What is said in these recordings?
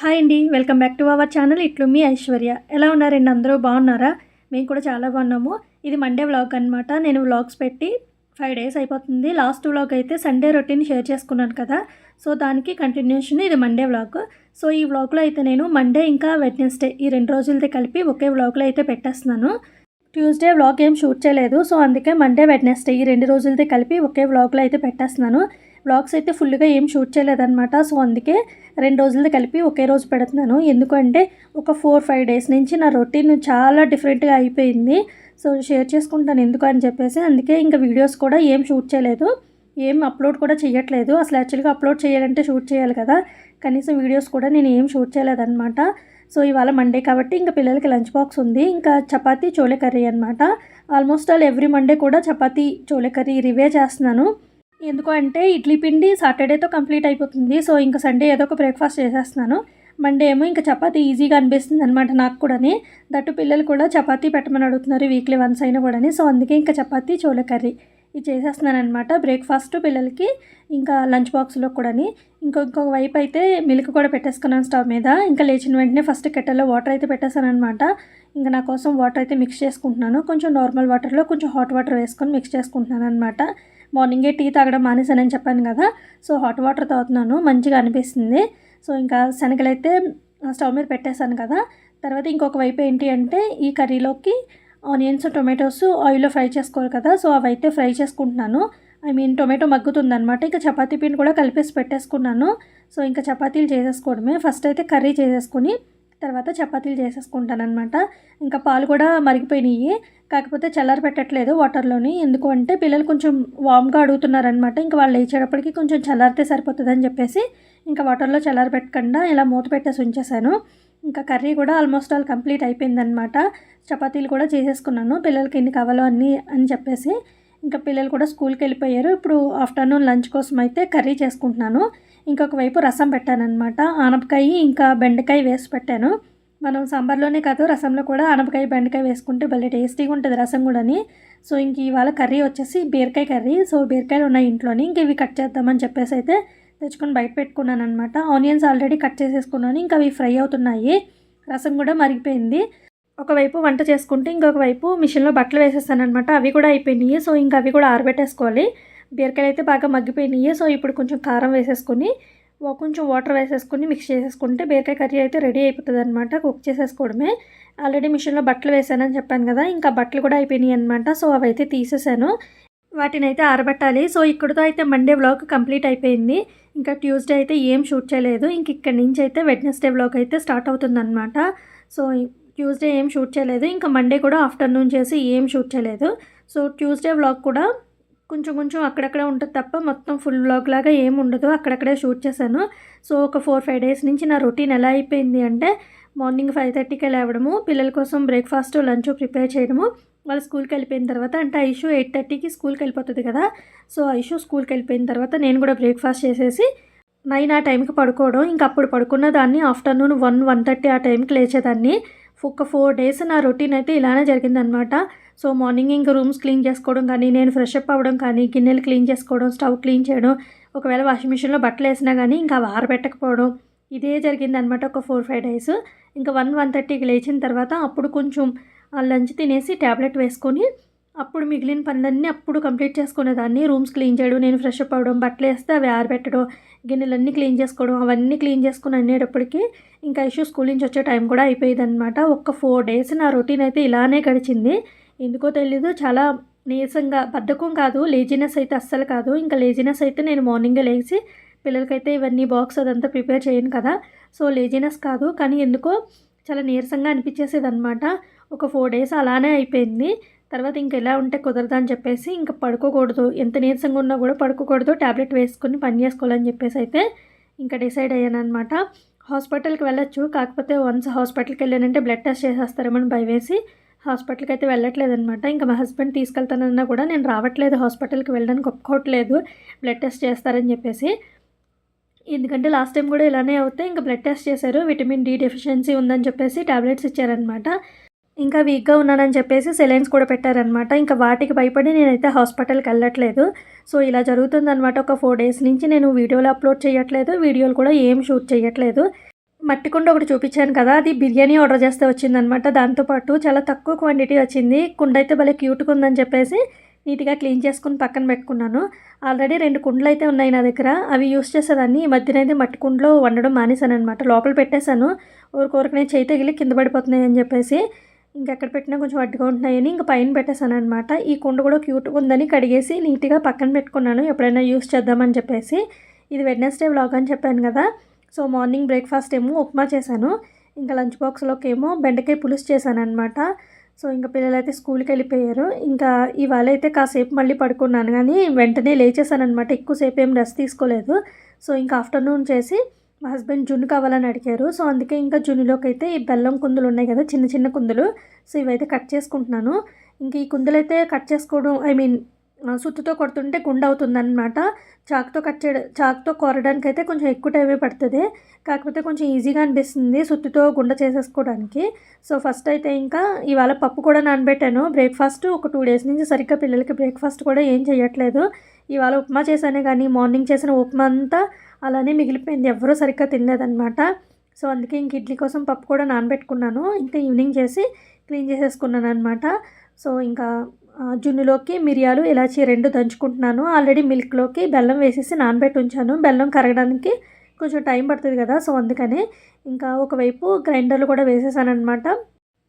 Hi అండి welcome back to our channel. ఇట్లు మీ ఐశ్వర్య. ఎలా ఉన్నారండి? అందరూ బాగున్నారా? మేము కూడా చాలా బాగున్నాము. ఇది మండే వ్లాగ్ అనమాట నేను వ్లాగ్స్ పెట్టి ఫైవ్ డేస్ అయిపోతుంది. లాస్ట్ వ్లాగ్ అయితే సండే రొటీన్ షేర్ చేసుకున్నాను కదా. సో దానికి కంటిన్యూషన్ ఇది మండే వ్లాగ్. సో ఈ వ్లాగ్లో అయితే నేను మండే ఇంకా వెడ్నెస్డే ఈ రెండు రోజులతో కలిపి ఒకే వ్లాగ్లో అయితే పెట్టేస్తున్నాను. ట్యూస్డే వ్లాగ్ ఏం షూట్ చేయలేదు. సో అందుకే మండే వెడ్నెస్డే ఈ రెండు రోజులతో కలిపి ఒకే వ్లాగ్లో అయితే పెట్టేస్తున్నాను. వ్లాగ్స్ అయితే ఫుల్గా ఏం షూట్ చేయలేదన్నమాట. సో అందుకే రెండు రోజులది కలిపి ఒకే రోజు పెడుతున్నాను. ఎందుకంటే ఒక ఫోర్ ఫైవ్ డేస్ నుంచి నా రొటీన్ చాలా డిఫరెంట్గా అయిపోయింది. సో షేర్ చేసుకుంటాను ఎందుకు అని చెప్పేసి. అందుకే ఇంకా వీడియోస్ కూడా ఏం షూట్ చేయలేదు. ఏం అప్లోడ్ కూడా చేయట్లేదు అసలు యాక్చువల్గా అప్లోడ్ చేయాలంటే షూట్ చేయాలి కదా. కనీసం వీడియోస్ కూడా నేను ఏం షూట్ చేయలేదన్నమాట. సో ఇవాళ మండే కాబట్టి ఇంకా పిల్లలకి లంచ్ బాక్స్ ఉంది. ఇంకా చపాతీ చోలే కర్రీ అనమాట ఆల్మోస్ట్ ఆల్ ఎవ్రీ మండే కూడా చపాతీ చోలే కర్రీ రివే చేస్తున్నాను. ఎందుకు అంటే ఇడ్లీ పిండి సాటర్డేతో కంప్లీట్ అయిపోతుంది. సో ఇంకా సండే ఏదో ఒక బ్రేక్ఫాస్ట్ చేసేస్తున్నాను. మండే ఏమో ఇంకా చపాతీ ఈజీగా అనిపిస్తుంది అనమాట నాకు కూడాని. దట్టు పిల్లలు కూడా చపాతీ పెట్టమని అడుగుతున్నారు వీక్లీ వన్స్ అయినా కూడాని. సో అందుకే ఇంకా చపాతీ చోలే కర్రీ ఇది చేసేస్తున్నాను అనమాట బ్రేక్ఫాస్ట్ పిల్లలకి ఇంకా లంచ్ బాక్స్లో కూడాని. ఇంకో ఇంకొక వైపు అయితే మిల్క్ కూడా పెట్టేసుకున్నాను స్టవ్ మీద. ఇంకా లేచిన వెంటనే ఫస్ట్ కెట్టల్లో వాటర్ అయితే పెట్టేశాను అనమాట ఇంకా నా కోసం వాటర్ అయితే మిక్స్ చేసుకుంటున్నాను. కొంచెం నార్మల్ వాటర్లో కొంచెం హాట్ వాటర్ వేసుకొని మిక్స్ చేసుకుంటున్నాను అనమాట మార్నింగే టీ తాగడం మానేసానని చెప్పాను కదా. సో హాట్ వాటర్ తాగుతున్నాను. మంచిగా అనిపిస్తుంది. సో ఇంకా శనగలు అయితే స్టవ్ మీద పెట్టేశాను కదా. తర్వాత ఇంకొక వైపు ఏంటి అంటే ఈ కర్రీలోకి ఆనియన్స్ టొమాటోస్ ఆయిల్లో ఫ్రై చేసుకోవాలి కదా. సో అవి అయితే ఫ్రై చేసుకుంటున్నాను. ఐ మీన్ టొమాటో మగ్గుతుంది అనమాట ఇంకా చపాతీ పిండి కూడా కలిపేసి పెట్టేసుకున్నాను. సో ఇంకా చపాతీలు చేసేసుకోవడమే. ఫస్ట్ అయితే కర్రీ చేసేసుకొని తర్వాత చపాతీలు చేసేసుకుంటాను అనమాట ఇంకా పాలు కూడా మరిగిపోయినాయి. కాకపోతే చల్లారి పెట్టట్లేదు వాటర్లోని. ఎందుకు అంటే పిల్లలు కొంచెం వామ్గా అడుగుతున్నారనమాట ఇంకా వాళ్ళు లేచేటప్పటికి కొంచెం చల్లారితే సరిపోతుందని చెప్పేసి ఇంకా వాటర్లో చల్లారి పెట్టకుండా ఇలా మూత పెట్టేసి ఉంచేసాను ఇంకా కర్రీ కూడా ఆల్మోస్ట్ ఆల్ కంప్లీట్ అయిపోయిందనమాట చపాతీలు కూడా చేసేసుకున్నాను. పిల్లలకి ఎన్ని కావాలో అన్నీ అని చెప్పేసి. ఇంకా పిల్లలు కూడా స్కూల్కి వెళ్ళిపోయారు. ఇప్పుడు ఆఫ్టర్నూన్ లంచ్ కోసం అయితే కర్రీ చేసుకుంటున్నాను. ఇంకొక వైపు రసం పెట్టానమాట ఆనపకాయ ఇంకా బెండకాయ వేసి పెట్టాను. మనం సాంబార్లోనే కాదు రసంలో కూడా ఆనపకాయ బెండకాయ వేసుకుంటే భలే టేస్టీగా ఉంటుంది రసం కూడాని. సో ఇంక ఇవాళ కర్రీ వచ్చేసి బీరకాయ కర్రీ. సో బీరకాయలు ఉన్నాయి ఇంట్లోని ఇంక ఇవి కట్ చేద్దామని చెప్పేసి అయితే తెచ్చుకొని బయట పెట్టుకున్నాను అనమాట ఆనియన్స్ ఆల్రెడీ కట్ చేసేసుకున్నాను ఇంకా అవి ఫ్రై అవుతున్నాయి. రసం కూడా మరిగిపోయింది. ఒకవైపు వంట చేసుకుంటే ఇంకొక వైపు మిషన్లో బట్టలు వేసేస్తాను అనమాట అవి కూడా అయిపోయినాయి. సో ఇంకా అవి కూడా ఆరబెట్టేసుకోవాలి. బీరకాయలు అయితే బాగా మగ్గిపోయినాయి. సో ఇప్పుడు కొంచెం కారం వేసేసుకొని కొంచెం వాటర్ వేసేసుకొని మిక్స్ చేసేసుకుంటే బీరకాయ కర్రీ అయితే రెడీ అయిపోతుంది అనమాట కుక్ చేసేసుకోవడమే. ఆల్రెడీ మిషన్లో బట్టలు వేసానని చెప్పాను కదా ఇంకా బట్టలు కూడా అయిపోయినాయి అనమాట సో అవి అయితే తీసేసాను. వాటిని అయితే ఆరబెట్టాలి. సో ఇక్కడితో అయితే మండే వ్లాగ్ కంప్లీట్ అయిపోయింది. ఇంకా ట్యూస్డే అయితే ఏం షూట్ చేయలేదు. ఇంక ఇక్కడి నుంచి అయితే వెడ్నెస్డే వ్లాగ్ అయితే స్టార్ట్ అవుతుందన్నమాట. సో ట్యూస్డే ఏం షూట్ చేయలేదు. ఇంకా మండే కూడా ఆఫ్టర్నూన్ చేసి ఏం షూట్ చేయలేదు. సో ట్యూస్డే వ్లాగ్ కూడా కొంచెం కొంచెం అక్కడక్కడ ఉంటుంది తప్ప మొత్తం ఫుల్ బ్లాగ్ లాగా ఏం ఉండదు. అక్కడక్కడే షూట్ చేశాను. సో ఒక ఫోర్ ఫైవ్ డేస్ నుంచి నా రొటీన్ ఎలా అయిపోయింది అంటే మార్నింగ్ ఫైవ్ థర్టీకి లేవడము పిల్లల కోసం బ్రేక్ఫాస్ట్ లంచ్ ప్రిపేర్ చేయడము. వాళ్ళు స్కూల్కి వెళ్ళిపోయిన తర్వాత అంటే ఐషు ఎయిట్ థర్టీకి స్కూల్కి వెళ్ళిపోతుంది కదా. సో ఐషు స్కూల్కి వెళ్ళిపోయిన తర్వాత నేను కూడా బ్రేక్ఫాస్ట్ చేసేసి నైన్ ఆ టైంకి పడుకోవడం. ఇంక అప్పుడు పడుకున్న దాన్ని ఆఫ్టర్నూన్ వన్ వన్ థర్టీ ఆ టైంకి లేచేదాన్ని. ఒక ఫోర్ డేస్ నా రొటీన్ అయితే ఇలానే జరిగిందనమాట సో మార్నింగ్ ఇంకా రూమ్స్ క్లీన్ చేసుకోవడం కానీ నేను ఫ్రెష్ అప్ అవ్వడం కానీ గిన్నెలు క్లీన్ చేసుకోవడం స్టవ్ క్లీన్ చేయడం ఒకవేళ వాషింగ్ మిషన్లో బట్టలు వేసినా కానీ ఇంకా ఆరబెట్టకపోవడం ఇదే జరిగిందనమాట ఒక ఫోర్ ఫైవ్ డేస్. ఇంకా వన్ వన్ థర్టీకి లేచిన తర్వాత అప్పుడు కొంచెం లంచ్ తినేసి ట్యాబ్లెట్ వేసుకొని అప్పుడు మిగిలిన పనులన్నీ అప్పుడు కంప్లీట్ చేసుకునేదాన్ని. రూమ్స్ క్లీన్ చేయడం నేను ఫ్రెష్ అప్ అవ్వడం బట్టలు వేస్తే అవి ఆరబెట్టడం గిన్నెలన్నీ క్లీన్ చేసుకోవడం అవన్నీ క్లీన్ చేసుకుని అనేటప్పటికి ఇంకా ఇష్యూ స్కూల్ నుంచి వచ్చే టైం కూడా అయిపోయేది అనమాట ఒక ఫోర్ డేస్ నా రొటీన్ అయితే ఇలానే గడిచింది. ఎందుకో తెలీదు చాలా నీరసంగా బద్ధకం కాదు లేజినెస్ అయితే అస్సలు కాదు. ఇంకా లేజినెస్ అయితే నేను మార్నింగే లేచి పిల్లలకైతే ఇవన్నీ బాక్స్ అదంతా ప్రిపేర్ చేయను కదా. సో లేజినెస్ కాదు కానీ ఎందుకో చాలా నీరసంగా అనిపించేసేది అనమాట ఒక ఫోర్ డేస్ అలానే అయిపోయింది. తర్వాత ఇంక ఎలా ఉంటే కుదరదు అని చెప్పేసి ఇంకా పడుకోకూడదు. ఎంత నీరసంగా ఉన్నా కూడా పడుకోకూడదు. ట్యాబ్లెట్ వేసుకొని పని చేసుకోవాలని చెప్పేసి అయితే ఇంకా డిసైడ్ అయ్యాను అనమాట హాస్పిటల్కి వెళ్ళొచ్చు కాకపోతే వన్స్ హాస్పిటల్కి వెళ్ళానంటే బ్లడ్ టెస్ట్ చేసేస్తారేమని భయవేసి హాస్పిటల్కి అయితే వెళ్ళట్లేదు అనమాట ఇంకా మా హస్బెండ్ తీసుకెళ్తానన్నా కూడా నేను రావట్లేదు హాస్పిటల్కి వెళ్ళడానికి ఒప్పుకోవట్లేదు. బ్లడ్ టెస్ట్ చేస్తారని చెప్పేసి. ఎందుకంటే లాస్ట్ టైం కూడా ఇలానే అవుతే ఇంకా బ్లడ్ టెస్ట్ చేశారు. విటమిన్ డి డెఫిషియన్సీ ఉందని చెప్పేసి టాబ్లెట్స్ ఇచ్చారనమాట ఇంకా వీక్గా ఉన్నానని చెప్పేసి సెలైన్స్ కూడా పెట్టారనమాట ఇంకా వాటికి భయపడి నేనైతే హాస్పిటల్కి వెళ్ళట్లేదు. సో ఇలా జరుగుతుందనమాట ఒక ఫోర్ డేస్ నుంచి నేను వీడియోలు అప్లోడ్ చేయట్లేదు. వీడియోలు కూడా ఏం షూట్ చేయట్లేదు. మట్టి కుండ ఒకటి చూపించాను కదా అది బిర్యానీ ఆర్డర్ చేస్తే వచ్చిందనమాట. దాంతోపాటు చాలా తక్కువ క్వాంటిటీ వచ్చింది. కుండ అయితే భలే క్యూట్గా ఉందని చెప్పేసి నీట్గా క్లీన్ చేసుకుని పక్కన పెట్టుకున్నాను. ఆల్రెడీ రెండు కుండలు అయితే ఉన్నాయి నా దగ్గర. అవి యూస్ చేసేదాన్ని. ఈ మధ్యన అయితే మట్టి కుండలో వండడం మానేశాను అనమాట లోపల పెట్టేశాను. ఊరికొరకనే చేయి తగిలి కింద పడిపోతున్నాయి అని చెప్పేసి ఇంకెక్కడ పెట్టినా కొంచెం అడ్డుగా ఉంటున్నాయని ఇంకా పైన పెట్టేశాను అనమాట ఈ కుండ కూడా క్యూట్గా ఉందని కడిగేసి నీట్గా పక్కన పెట్టుకున్నాను. ఎప్పుడైనా యూస్ చేద్దామని చెప్పేసి. ఇది వెడ్నెస్డే వ్లాగ్ అని చెప్పాను కదా. సో మార్నింగ్ బ్రేక్ఫాస్ట్ ఏమో ఉప్మా చేశాను. ఇంకా లంచ్ బాక్స్లోకి ఏమో బెండకాయ పులుసు చేశాను అనమాట సో ఇంకా పిల్లలైతే స్కూల్కి వెళ్ళిపోయారు. ఇంకా ఇవాళ అయితే కాసేపు మళ్ళీ పడుకున్నాను. కానీ వెంటనే లేచేసానమాట ఎక్కువసేపు ఏం రెస్ట్ తీసుకోలేదు. సో ఇంకా ఆఫ్టర్నూన్ చేసి మా హస్బెండ్ జున్ను కావాలని అడిగారు. సో అందుకే ఇంకా జున్నులోకి అయితే ఈ బెల్లం కుందులు ఉన్నాయి కదా చిన్న చిన్న కుందులు. సో ఇవైతే కట్ చేసుకుంటున్నాను. ఇంక ఈ కుందులు అయితే కట్ చేసుకోవడం ఐ మీన్ సుత్తుతో కొడుతుంటే గుండె అవుతుందన్నమాట చాకుతో కట్ చేయడం చాకుతో కొరడానికి అయితే కొంచెం ఎక్కువ టైమే పడుతుంది. కాకపోతే కొంచెం ఈజీగా అనిపిస్తుంది సుత్తితో గుండె చేసేసుకోవడానికి. సో ఫస్ట్ అయితే ఇంకా ఇవాళ పప్పు కూడా నానబెట్టాను. బ్రేక్ఫాస్ట్ ఒక టూ డేస్ నుంచి సరిగ్గా పిల్లలకి బ్రేక్ఫాస్ట్ కూడా ఏం చేయట్లేదు ఇవాళ ఉప్మా చేశానే కానీ మార్నింగ్ చేసిన ఉప్మా అంతా అలానే మిగిలిపోయింది. ఎవరూ సరిగ్గా తినలేదన్నమాట. సో అందుకే ఇంక ఇడ్లీ కోసం పప్పు కూడా నానబెట్టుకున్నాను. ఇంకా ఈవినింగ్ చేసి క్లీన్ చేసేసుకున్నాను అనమాట సో ఇంకా జున్నులోకి మిరియాలు ఇలాచి రెండు దంచుకుంటున్నాను. ఆల్రెడీ మిల్క్లోకి బెల్లం వేసేసి నానబెట్టి ఉంచాను. బెల్లం కరగడానికి కొంచెం టైం పడుతుంది కదా సో అందుకనే ఇంకా ఒకవైపు గ్రైండర్లు కూడా వేసేసాను అనమాట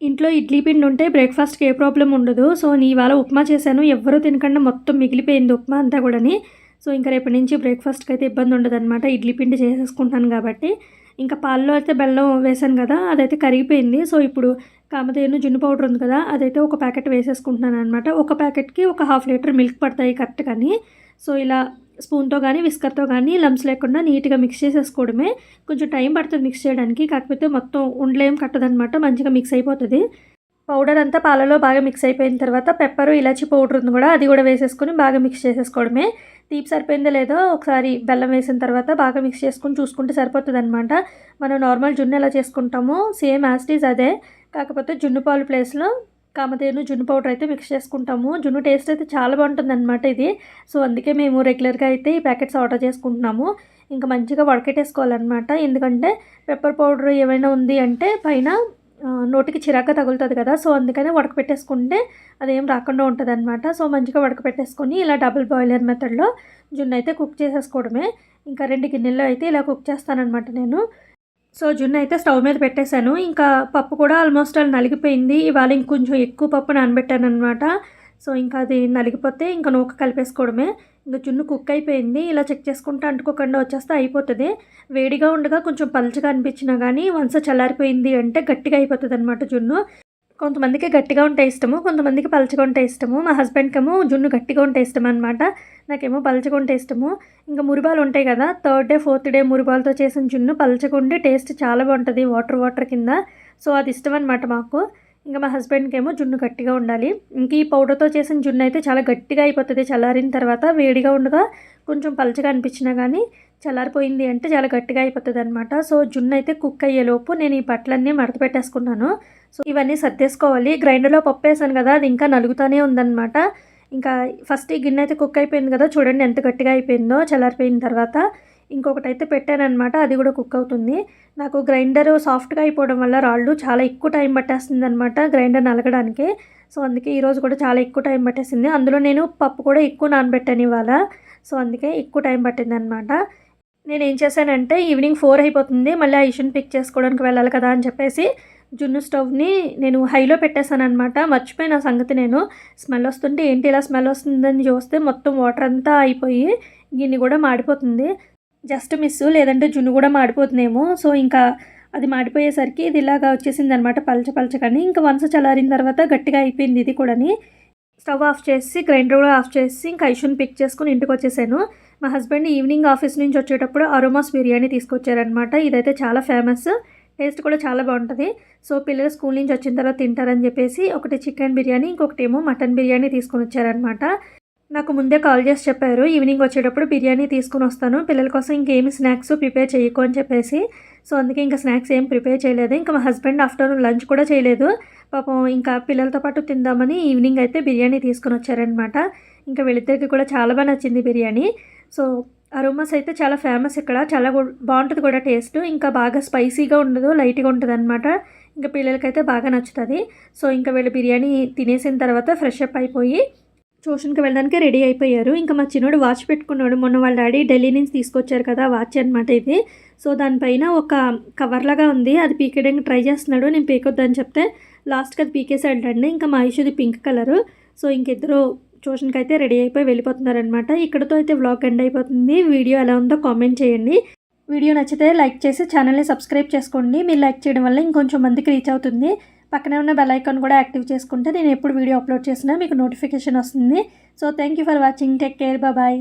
ఇంట్లో ఇడ్లీ పిండి ఉంటే బ్రేక్ఫాస్ట్కి ఏ ప్రాబ్లం ఉండదు. సో నీ ఇవాళ ఉప్మా చేశాను. ఎవ్వరూ తినకుండా మొత్తం మిగిలిపోయింది ఉప్మా అంతా కూడాని. సో ఇంకా రేపటి నుంచి బ్రేక్ఫాస్ట్కి అయితే ఇబ్బంది ఉండదన్నమాట. ఇడ్లీ పిండి చేసేసుకుంటాను కాబట్టి. ఇంకా పాల్లో అయితే బెల్లం వేసాను కదా అదైతే కరిగిపోయింది. సో ఇప్పుడు కామధేను జున్ను పౌడర్ ఉంది కదా అదైతే ఒక ప్యాకెట్ వేసేసుకుంటున్నాను అనమాట ఒక ప్యాకెట్కి ఒక హాఫ్ లీటర్ మిల్క్ పడతాయి కరెక్ట్ కానీ. సో ఇలా స్పూన్తో కానీ విస్కర్తో కానీ లమ్స్ లేకుండా నీట్గా మిక్స్ చేసేసుకోవడమే. కొంచెం టైం పడుతుంది మిక్స్ చేయడానికి కాకపోతే మొత్తం ఉండలేం కట్టదనమాట మంచిగా మిక్స్ అయిపోతుంది. పౌడర్ అంతా పాలలో బాగా మిక్స్ అయిపోయిన తర్వాత పెప్పరు ఇలాచి పౌడర్ ఉంది కూడా అది కూడా వేసేసుకొని బాగా మిక్స్ చేసేసుకోవడమే. తీపి సరిపోయిందో లేదో ఒకసారి బెల్లం వేసిన తర్వాత బాగా మిక్స్ చేసుకొని చూసుకుంటే సరిపోతుంది అనమాట మనం నార్మల్ జున్ను ఎలా చేసుకుంటామో సేమ్ యాస్టీజ్ అదే. కాకపోతే జున్ను పాలు ప్లేస్లో కామధేను జున్ను పౌడర్ అయితే మిక్స్ చేసుకుంటాము. జున్ను టేస్ట్ అయితే చాలా బాగుంటుంది అనమాట ఇది. సో అందుకే మేము రెగ్యులర్గా అయితే ఈ ప్యాకెట్స్ ఆర్డర్ చేసుకుంటున్నాము. ఇంకా మంచిగా వడకెట్టేసుకోవాలన్నమాట. ఎందుకంటే పెప్పర్ పౌడర్ ఏమైనా ఉంది అంటే పైన నోటికి చిరాక తగులుతుంది కదా సో అందుకనే ఉడకపెట్టేసుకుంటే అదేం రాకుండా ఉంటుంది అనమాట సో మంచిగా ఉడకపెట్టేసుకొని ఇలా డబుల్ బాయిలర్ మెథడ్లో జున్ను అయితే కుక్ చేసేసుకోవడమే. ఇంకా రెండు గిన్నెల్లో అయితే ఇలా కుక్ చేస్తానన్నమాట నేను. సో జున్ను అయితే స్టవ్ మీద పెట్టేశాను. ఇంకా పప్పు కూడా ఆల్మోస్ట్ అలా నలిగిపోయింది. ఇవాళ ఇంకొంచెం ఎక్కువ పప్పు నానబెట్టాను అనమాట సో ఇంకా అది నలిగిపోతే ఇంకా నూక కలిపేసుకోవడమే. ఇంకా జున్ను కుక్ అయిపోయింది ఇలా చెక్ చేసుకుంటా అంటుకోకుండా వచ్చేస్తే అయిపోతుంది. వేడిగా ఉండగా కొంచెం పలుచగా అనిపించినా కానీ వన్స్ చల్లారిపోయింది అంటే గట్టిగా అయిపోతుంది అనమాట జున్ను. కొంతమందికి గట్టిగా ఉంటే ఇష్టము కొంతమందికి పలచగా ఉంటే ఇష్టము. మా హస్బెండ్కేమో జున్ను గట్టిగా ఉంటే ఇష్టం అనమాట నాకేమో పలచగా ఉంటే ఇష్టము. ఇంకా మురిబాలు ఉంటాయి కదా థర్డ్ డే ఫోర్త్ డే మురిబాలతో చేసిన జున్ను పలుచగా ఉండి టేస్ట్ చాలా బాగుంటుంది వాటర్ వాటర్ కింద. సో అది ఇష్టం అనమాట మాకు. ఇంకా మా హస్బెండ్కి ఏమో జున్ను గట్టిగా ఉండాలి. ఇంక ఈ పౌడర్తో చేసిన జున్ను అయితే చాలా గట్టిగా అయిపోతుంది. చల్లారిన తర్వాత వేడిగా ఉండగా కొంచెం పలచగా అనిపించినా కానీ చల్లారిపోయింది అంటే చాలా గట్టిగా అయిపోతుంది అనమాట సో జున్ను అయితే కుక్ అయ్యేలోపు నేను ఈ బట్టలన్నీ మడత పెట్టేసుకున్నాను. సో ఇవన్నీ సర్దేసుకోవాలి. గ్రైండర్లో పప్పు వేసాను కదా అది ఇంకా నలుగుతూనే ఉందన్నమాట. ఇంకా ఫస్ట్ ఈ గిన్నె అయితే కుక్ అయిపోయింది కదా చూడండి ఎంత గట్టిగా అయిపోయిందో. చల్లారిపోయిన తర్వాత ఇంకొకటి అయితే పెట్టానమాట అది కూడా కుక్ అవుతుంది. నాకు గ్రైండర్ సాఫ్ట్గా అయిపోవడం వల్ల రాళ్ళు చాలా ఎక్కువ టైం పట్టేస్తుంది అనమాట గ్రైండర్ నలగడానికి. సో అందుకే ఈరోజు కూడా చాలా ఎక్కువ టైం పట్టేసింది. అందులో నేను పప్పు కూడా ఎక్కువ నానబెట్టాను ఇవాళ. సో అందుకే ఎక్కువ టైం పట్టింది అనమాట నేను ఏం చేశానంటే ఈవినింగ్ ఫోర్ అయిపోతుంది మళ్ళీ ఆ ఇష్యూని పిక్ చేసుకోవడానికి వెళ్ళాలి కదా అని చెప్పేసి జున్ను స్టవ్ని నేను హైలో పెట్టేశాను అనమాట మర్చిపోయిన సంగతి నేను. స్మెల్ వస్తుంటే ఏంటి ఇలా స్మెల్ వస్తుందని చూస్తే మొత్తం వాటర్ అంతా అయిపోయి గిన్నె కూడా మాడిపోతుంది. జస్ట్ మిస్ లేదంటే జున్ను కూడా మాడిపోతుందేమో. సో ఇంకా అది మాడిపోయేసరికి ఇది ఇలాగా వచ్చేసింది అనమాట పలచ పలచకని. ఇంకా వన్స్ చల్లారిన తర్వాత గట్టిగా అయిపోయింది ఇది కూడాని. స్టవ్ ఆఫ్ చేసి గ్రైండర్ కూడా ఆఫ్ చేసి ఇంకా ఐషుని పిక్ చేసుకుని ఇంటికి వచ్చేసాను. మా హస్బెండ్ ఈవినింగ్ ఆఫీస్ నుంచి వచ్చేటప్పుడు అరోమాస్ బిర్యానీ తీసుకొచ్చారనమాట. ఇదైతే చాలా ఫేమస్. టేస్ట్ కూడా చాలా బాగుంటుంది. సో పిల్లలు స్కూల్ నుంచి వచ్చిన తర్వాత తింటారని చెప్పేసి ఒకటి చికెన్ బిర్యానీ ఇంకొకటి ఏమో మటన్ బిర్యానీ తీసుకొని వచ్చారనమాట నాకు ముందే కాల్ చేసి చెప్పారు. ఈవినింగ్ వచ్చేటప్పుడు బిర్యానీ తీసుకుని వస్తాను. పిల్లల కోసం ఇంకేమి స్నాక్స్ ప్రిపేర్ చేయకు అని చెప్పేసి. సో అందుకే ఇంకా స్నాక్స్ ఏం ప్రిపేర్ చేయలేదు. ఇంకా మా హస్బెండ్ ఆఫ్టర్నూన్ లంచ్ కూడా చేయలేదు. పాపం ఇంకా పిల్లలతో పాటు తిందామని ఈవినింగ్ అయితే బిర్యానీ తీసుకుని వచ్చారనమాట ఇంకా వీళ్ళిద్దరికి కూడా చాలా బాగా నచ్చింది బిర్యానీ. సో అరోమాస్ అయితే చాలా ఫేమస్ ఇక్కడ. చాలా బాగుంటుంది కూడా టేస్ట్. ఇంకా బాగా స్పైసీగా ఉండదు లైట్గా ఉంటుంది అనమాట ఇంకా పిల్లలకైతే బాగా నచ్చుతుంది. సో ఇంకా వీళ్ళు బిర్యానీ తినేసిన తర్వాత ఫ్రెష్ అప్ అయిపోయి ట్యూషన్కి వెళ్ళడానికి రెడీ అయిపోయారు. ఇంకా మా చిన్నోడు వాచ్ పెట్టుకున్నాడు. మొన్న వాళ్ళ డాడీ ఢిల్లీ నుంచి తీసుకొచ్చారు కదా వాచ్ అనమాట ఇది. సో దానిపైన ఒక కవర్ లాగా ఉంది. అది పీకేయడానికి ట్రై చేస్తున్నాడు. నేను పీకొద్దని చెప్తే లాస్ట్కి అది పీకేసాడండి ఇంకా మా ఇష్యూది పింక్ కలరు. సో ఇంకిద్దరు ట్యూషన్కి అయితే రెడీ అయిపోయి వెళ్ళిపోతున్నారనమాట ఇక్కడతో అయితే వ్లాగ్ ఎండ్ అయిపోతుంది. వీడియో ఎలా ఉందో కామెంట్ చేయండి. వీడియో నచ్చితే లైక్ చేసి ఛానల్ని సబ్స్క్రైబ్ చేసుకోండి. మీరు లైక్ చేయడం వల్ల ఇంకొంచెం మందికి రీచ్ అవుతుంది. పక్కనే ఉన్న బెల్ ఐకాన్ కూడా యాక్టివ్ చేసుకుంటే నేను ఎప్పుడు వీడియో అప్లోడ్ చేసినా మీకు నోటిఫికేషన్ వస్తుంది. So thank you for watching take care bye